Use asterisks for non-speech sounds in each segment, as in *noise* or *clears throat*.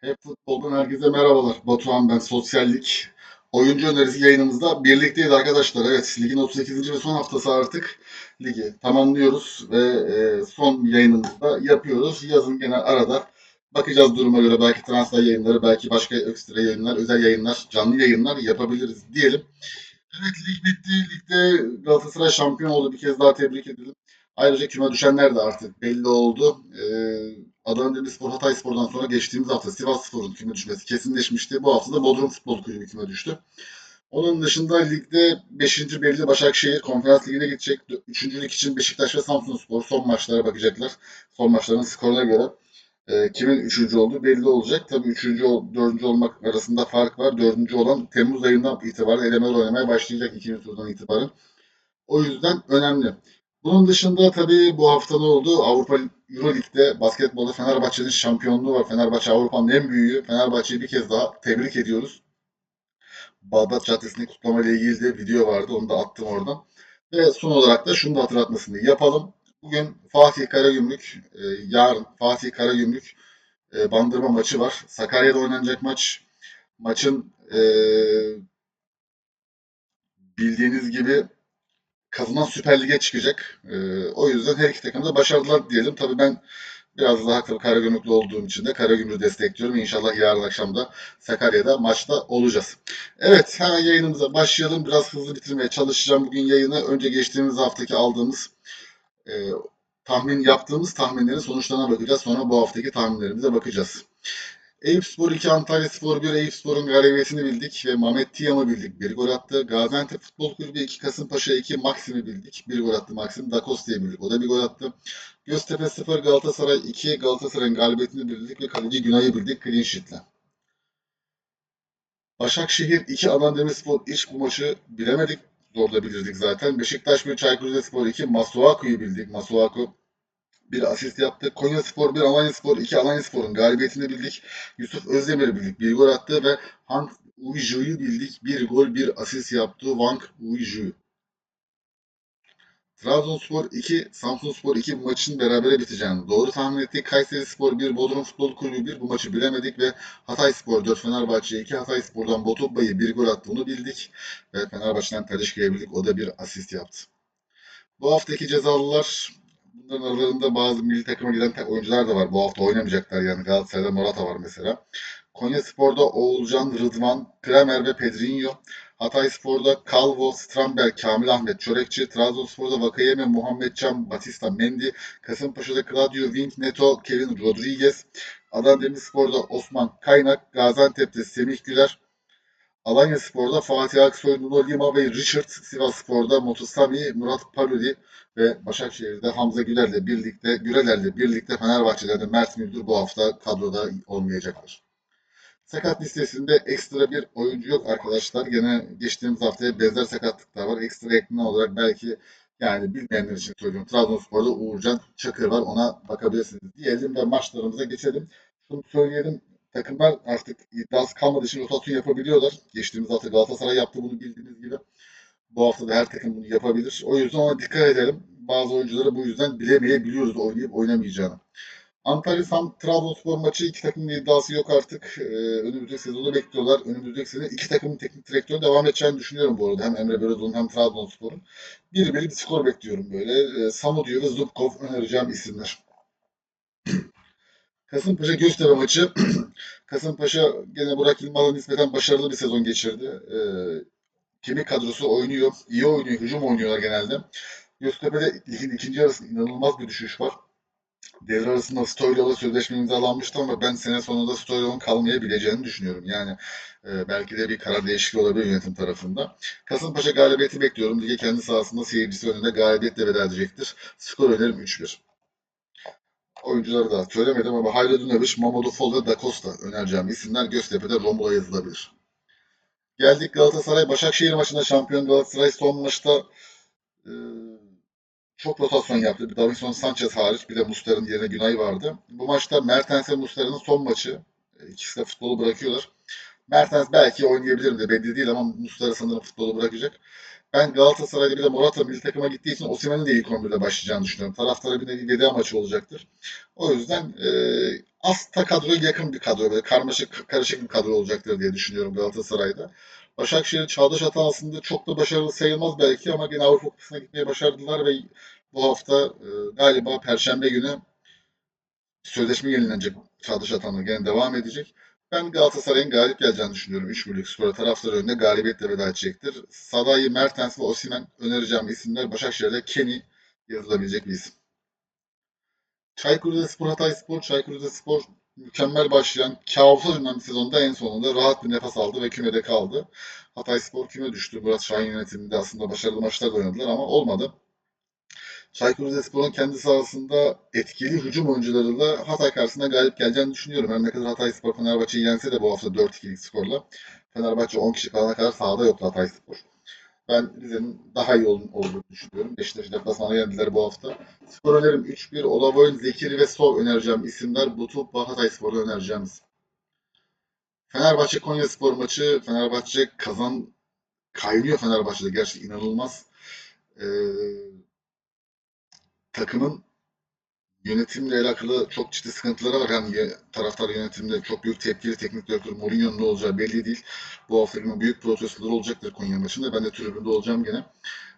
Hep futboldan herkese merhabalar. Batuhan ben, Sosyallik. Oyuncu önerisi yayınımızda birlikteyiz arkadaşlar. Evet, ligin 38. ve son haftası artık ligi tamamlıyoruz ve e, son yayınımızı da yapıyoruz. Yazın gene arada bakacağız duruma göre belki transfer yayınları, belki başka ekstra yayınlar, özel yayınlar, canlı yayınlar yapabiliriz diyelim. Evet, lig bitti. Ligde Galatasaray şampiyon oldu. Bir kez daha tebrik edelim. Ayrıca küme düşenler de artık belli oldu. Ee, Adana Demirspor Hatayspor'dan sonra geçtiğimiz hafta Sivasspor'un küme düşmesi kesinleşmişti. Bu hafta da Bodrum Futbol Kulübü küme düştü. Onun dışında ligde 5. belli Başakşehir konferans ligine gidecek. 3. lig için Beşiktaş ve Samsunspor son maçlara bakacaklar. Son maçların skoruna göre e, kimin 3. olduğu belli olacak. Tabii 3. 4. olmak arasında fark var. 4. olan Temmuz ayından itibaren elemeler oynamaya başlayacak 2. turdan itibaren. O yüzden önemli. Bunun dışında tabii bu hafta ne oldu? Avrupa Euro Lig'de basketbolda Fenerbahçe'nin şampiyonluğu var. Fenerbahçe Avrupa'nın en büyüğü. Fenerbahçe'yi bir kez daha tebrik ediyoruz. Bağdat Caddesi'ni kutlama ile ilgili de video vardı. Onu da attım oradan. Ve son olarak da şunu da hatırlatmasını yapalım. Bugün Fatih Karagümrük, e, yarın Fatih Karagümrük e, bandırma maçı var. Sakarya'da oynanacak maç. Maçın e, bildiğiniz gibi kazanan Süper Lig'e çıkacak. Ee, o yüzden her iki takım da başardılar diyelim. Tabii ben biraz daha tabii Karagümrüklü olduğum için de Karagümrük'ü destekliyorum. İnşallah yarın akşam da Sakarya'da maçta olacağız. Evet hemen yayınımıza başlayalım. Biraz hızlı bitirmeye çalışacağım bugün yayını. Önce geçtiğimiz haftaki aldığımız e, tahmin yaptığımız tahminlerin sonuçlarına bakacağız. Sonra bu haftaki tahminlerimize bakacağız. Eyüpspor 2, Antalya Spor 1, Eyüpspor'un galibiyetini bildik ve Mehmet Tiyam'ı bildik. Bir gol attı. Gaziantep Futbol Kulübü 2, Kasımpaşa 2, Maxim'i bildik. Bir gol attı Maxim. Da Costa'yı bildik. O da bir gol attı. Göztepe 0, Galatasaray 2, Galatasaray'ın galibiyetini bildik ve kaleci Günay'ı bildik clean sheet'le. Başakşehir 2, Adana Demirspor iç bu maçı bilemedik. Zor da bilirdik zaten. Beşiktaş 1, Çaykur Rizespor 2, Masuaku'yu bildik. Masuaku bir asist yaptı. Konya Spor 1, Alanya Spor 2, Alanya Spor'un galibiyetini bildik. Yusuf Özdemir'i bildik. Bir gol attı ve Hank Uiju'yu bildik. Bir gol, bir asist yaptı. Wang Uiju. Trabzonspor 2, Samsunspor 2 bu maçın berabere biteceğini doğru tahmin ettik. Kayseri Spor 1, Bodrum Futbol Kulübü 1 bu maçı bilemedik ve Hatay Spor 4, Fenerbahçe 2, Hatay Spor'dan Botubba'yı bir gol attığını bildik. Ve Fenerbahçe'den Talişka'ya bildik. O da bir asist yaptı. Bu haftaki cezalılar Bunların aralarında bazı milli takıma giden oyuncular da var. Bu hafta oynamayacaklar yani. Galatasaray'da Morata var mesela. Konya Spor'da Oğulcan, Rıdvan, Kramer ve Pedrinho. Hatay Spor'da Calvo, Stramberg, Kamil Ahmet, Çörekçi. Trabzonspor'da Vakayeme, Muhammed Can, Batista, Mendy. Kasımpaşa'da Claudio Wink, Neto, Kevin Rodriguez. Adana Demirspor'da Osman Kaynak. Gaziantep'te Semih Güler. Alanya Spor'da Fatih Aksoy, Nuno Lima ve Richard. Sivas Spor'da Motosami, Murat Paluli ve Başakşehir'de Hamza Güler'le birlikte, Güreler'le birlikte Fenerbahçe'de de Mert Müldür bu hafta kadroda olmayacaklar. Sakat listesinde ekstra bir oyuncu yok arkadaşlar. Gene geçtiğimiz haftaya benzer sakatlıklar var. Ekstra ekleme olarak belki yani bilmeyenler için söylüyorum. Trabzonspor'da Uğurcan Çakır var. Ona bakabilirsiniz diyelim ve maçlarımıza geçelim. Şunu söyleyelim. Takımlar artık iddiası kalmadığı için rotasyon yapabiliyorlar. Geçtiğimiz hafta Galatasaray yaptı bunu bildiğiniz gibi. Bu hafta da her takım bunu yapabilir. O yüzden ona dikkat edelim. Bazı oyuncuları bu yüzden bilemeyebiliyoruz oynayıp oynamayacağını. Antalya Sam Trabzonspor maçı iki takımın iddiası yok artık. Ee, önümüzdeki sezonu bekliyorlar. Önümüzdeki sene iki takımın teknik direktörü devam edeceğini düşünüyorum bu arada. Hem Emre Belözoğlu'nun hem Trabzonspor'un. Bir bir bir skor bekliyorum böyle. Ee, Samudio ve Zubkov önereceğim isimler. Kasımpaşa Göztepe maçı. *clears throat* Kasımpaşa gene Burak Yılmaz'a nispeten başarılı bir sezon geçirdi. Ee, kemik kadrosu oynuyor. iyi oynuyor. Hücum oynuyorlar genelde. Göztepe'de ligin ikinci yarısında inanılmaz bir düşüş var. Devre arasında Stoylov'la sözleşme imzalanmıştı ama ben sene sonunda Stoylov'un kalmayabileceğini düşünüyorum. Yani e, belki de bir karar değişikliği olabilir yönetim tarafında. Kasımpaşa galibiyeti bekliyorum. Lige kendi sahasında seyircisi önünde galibiyetle veda edecektir. Skor önerim 3-1. Oyuncuları da söylemedim ama Hayri Düneviç, Mamadou Fall ve Da Costa önereceğim isimler Göztepe'de Romulo yazılabilir. Geldik Galatasaray Başakşehir maçında şampiyon Galatasaray son maçta e, çok rotasyon yaptı. Bir Davinson Sanchez hariç bir de Muslera'nın yerine Günay vardı. Bu maçta Mertens ve Muslera'nın son maçı. E, İkisi de futbolu bırakıyorlar. Mertens belki oynayabilir de belli değil ama Muslera sanırım futbolu bırakacak. Ben Galatasaray'da bir de Morata milli takıma gittiği için Osimhen'in de ilk 11'de başlayacağını düşünüyorum. Taraftara bir nevi veda maçı olacaktır. O yüzden e, aslında kadroya yakın bir kadro, böyle karmaşık, karışık bir kadro olacaktır diye düşünüyorum Galatasaray'da. Başakşehir Çağdaş hatasında çok da başarılı sayılmaz belki ama yine Avrupa Kupası'na gitmeye başardılar ve bu hafta e, galiba Perşembe günü sözleşme yenilenecek Çağdaş Atan'la gene devam edecek. Ben Galatasaray'ın galip geleceğini düşünüyorum. 3 birlik skora taraftar önünde galibiyetle veda edecektir. Salahi, Mertens ve Osimhen önereceğim isimler. Başakşehir'de Kenny yazılabilecek bir isim. Çaykur Rizespor, Hatayspor, Çaykur Rizespor mükemmel başlayan, kabusa dönen bir sezonda en sonunda rahat bir nefes aldı ve kümede kaldı. Hatayspor küme düştü. Murat Şahin yönetiminde aslında başarılı maçlar oynadılar ama olmadı. Çaykur Rizespor'un kendi sahasında etkili hücum oyuncularıyla Hatay karşısında galip geleceğini düşünüyorum. Her ne kadar Hatayspor Fenerbahçe'yi yense de bu hafta 4-2'lik skorla. Fenerbahçe 10 kişi kalana kadar sahada yoktu Hatayspor. Ben Rize'nin daha iyi olduğunu düşünüyorum. Beşiktaş deplasmana yendiler bu hafta. Skor önerim 3-1. Olavoyun, Zekiri ve Sov önereceğim isimler. Butu, Hatayspor'da önereceğim isim. Fenerbahçe Konya Spor maçı. Fenerbahçe kazan kaynıyor Fenerbahçe'de. Gerçekten inanılmaz. Ee, takımın yönetimle alakalı çok ciddi sıkıntıları var. Yani taraftar yönetimde çok büyük tepkili teknik direktör Mourinho'nun ne olacağı belli değil. Bu hafta yine büyük protestoları olacaktır Konya maçında. Ben de tribünde olacağım gene.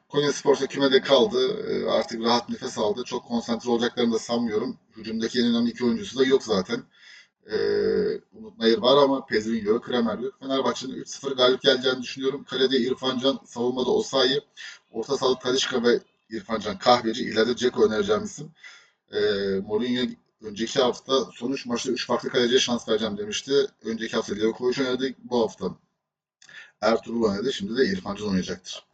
Konya Spor'sa kümede kaldı. Ee, Artık rahat nefes aldı. Çok konsantre olacaklarını da sanmıyorum. Hücumdaki en önemli iki oyuncusu da yok zaten. Ee, Umut Nayır var ama Pezvin yok, Kramer yok. Fenerbahçe'nin 3-0 galip geleceğini düşünüyorum. Kalede İrfan Can, savunmada Osayi, orta sahada Talişka ve İrfan Can Kahveci, ileride Ceko önereceğim isim. Ee, Mourinho önceki hafta sonuç maçta 3 farklı kaleciye şans vereceğim demişti. Önceki hafta Leo Kovac oynadı, bu hafta Ertuğrul oynadı. Şimdi de İrfan Can oynayacaktır.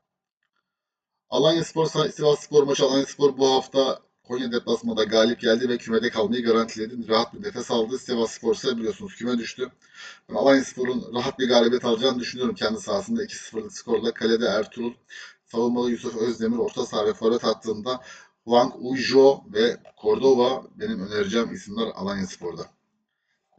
Alanya Spor, Sivas Spor maçı Alanya Spor bu hafta Konya deplasmanda galip geldi ve kümede kalmayı garantiledi. Rahat bir nefes aldı. Sivas Spor ise biliyorsunuz küme düştü. Ben Alanya Spor'un rahat bir galibiyet alacağını düşünüyorum kendi sahasında. 2-0'lık skorla kalede Ertuğrul, savunmalı Yusuf Özdemir, orta saha ve forvet hattında Huang Ujo ve Cordova benim önereceğim isimler Alanya Spor'da.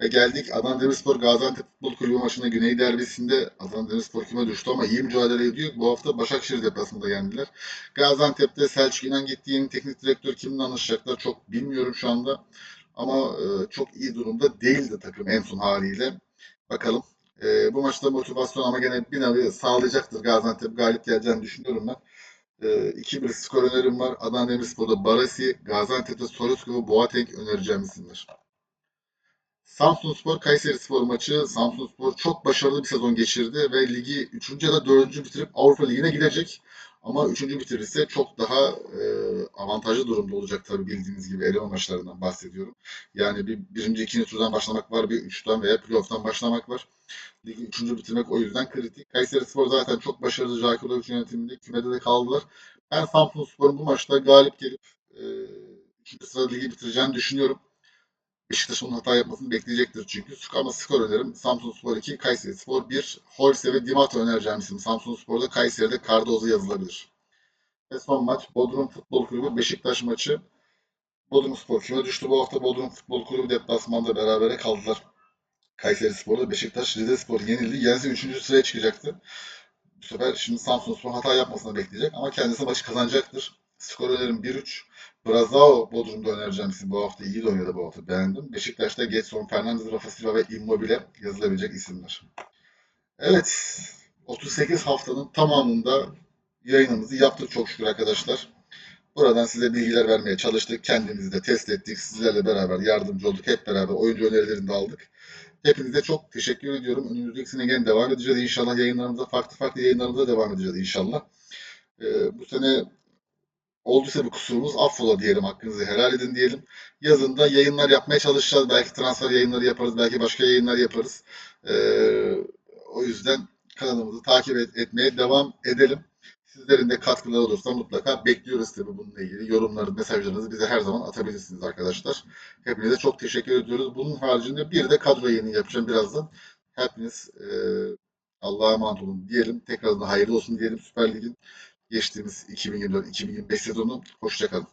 Ve geldik Adana Demirspor Gaziantep Futbol Kulübü maçına Güney derbisinde Adana Demirspor küme düştü ama iyi mücadele ediyor. Bu hafta Başakşehir deplasmanda yendiler. Gaziantep'te Selçuk İnan gitti. Yeni teknik direktör kiminle anlaşacaklar çok bilmiyorum şu anda. Ama e, çok iyi durumda değildi takım en son haliyle. Bakalım. E, bu maçta motivasyon ama gene bir nevi sağlayacaktır Gaziantep galip geleceğini düşünüyorum ben. E, 2-1 skor önerim var. Adana Demirspor'da Barasi, Gaziantep'te Sorosku ve Boateng önereceğim isimler. Samsun Spor Kayseri Spor maçı. Samsun Spor çok başarılı bir sezon geçirdi ve ligi 3. ya da 4. bitirip Avrupa Ligi'ne gidecek. Ama 3. bitirirse çok daha e, avantajlı durumda olacak tabii bildiğiniz gibi eleme maçlarından bahsediyorum. Yani bir birinci, ikinci turdan başlamak var, bir üçten veya playoff'tan başlamak var. Ligi 3. bitirmek o yüzden kritik. Kayseri Spor zaten çok başarılı Jakulovic yönetiminde kümede de kaldılar. Ben Samsun Spor'un bu maçta galip gelip e, 3. sırada ligi bitireceğini düşünüyorum. Beşiktaş'ın hata yapmasını bekleyecektir çünkü. Ama skor önerim Samsun Spor 2, Kayseri Spor 1, Holse ve Dimato önereceğim isim. Samsun Spor'da Kayseri'de Cardozo yazılabilir. Ve son maç Bodrum Futbol Kulübü Beşiktaş maçı. Bodrum Spor küme düştü bu hafta. Bodrum Futbol Kulübü deplasmanda berabere kaldılar. Kayseri Spor'da Beşiktaş Rize Spor yenildi. Yense 3. sıraya çıkacaktı. Bu sefer şimdi Samsun Spor hata yapmasını bekleyecek ama kendisi maçı kazanacaktır. Skor önerim 1-3. Brazao Bodrum'da önereceğim size bu hafta. iyi de oynadı bu hafta. Beğendim. Beşiktaş'ta Getson, Fernandez, Rafa Silva ve Immobile yazılabilecek isimler. Evet. 38 haftanın tamamında yayınımızı yaptık çok şükür arkadaşlar. Buradan size bilgiler vermeye çalıştık. Kendimizi de test ettik. Sizlerle beraber yardımcı olduk. Hep beraber oyuncu önerilerini de aldık. Hepinize çok teşekkür ediyorum. Önümüzdeki sene gene devam edeceğiz. İnşallah yayınlarımıza, farklı farklı yayınlarımıza devam edeceğiz inşallah. Ee, bu sene Olduysa bir kusurumuz affola diyelim, hakkınızı helal edin diyelim. Yazında yayınlar yapmaya çalışacağız. Belki transfer yayınları yaparız, belki başka yayınlar yaparız. Ee, o yüzden kanalımızı takip et, etmeye devam edelim. Sizlerin de katkıları olursa mutlaka bekliyoruz tabii bununla ilgili. Yorumları, mesajlarınızı bize her zaman atabilirsiniz arkadaşlar. Hepinize çok teşekkür ediyoruz. Bunun haricinde bir de kadro yayını yapacağım birazdan. Hepiniz e, Allah'a emanet olun diyelim. Tekrardan hayırlı olsun diyelim Süper Lig'in geçtiğimiz 2024-2025 sezonu. Hoşçakalın.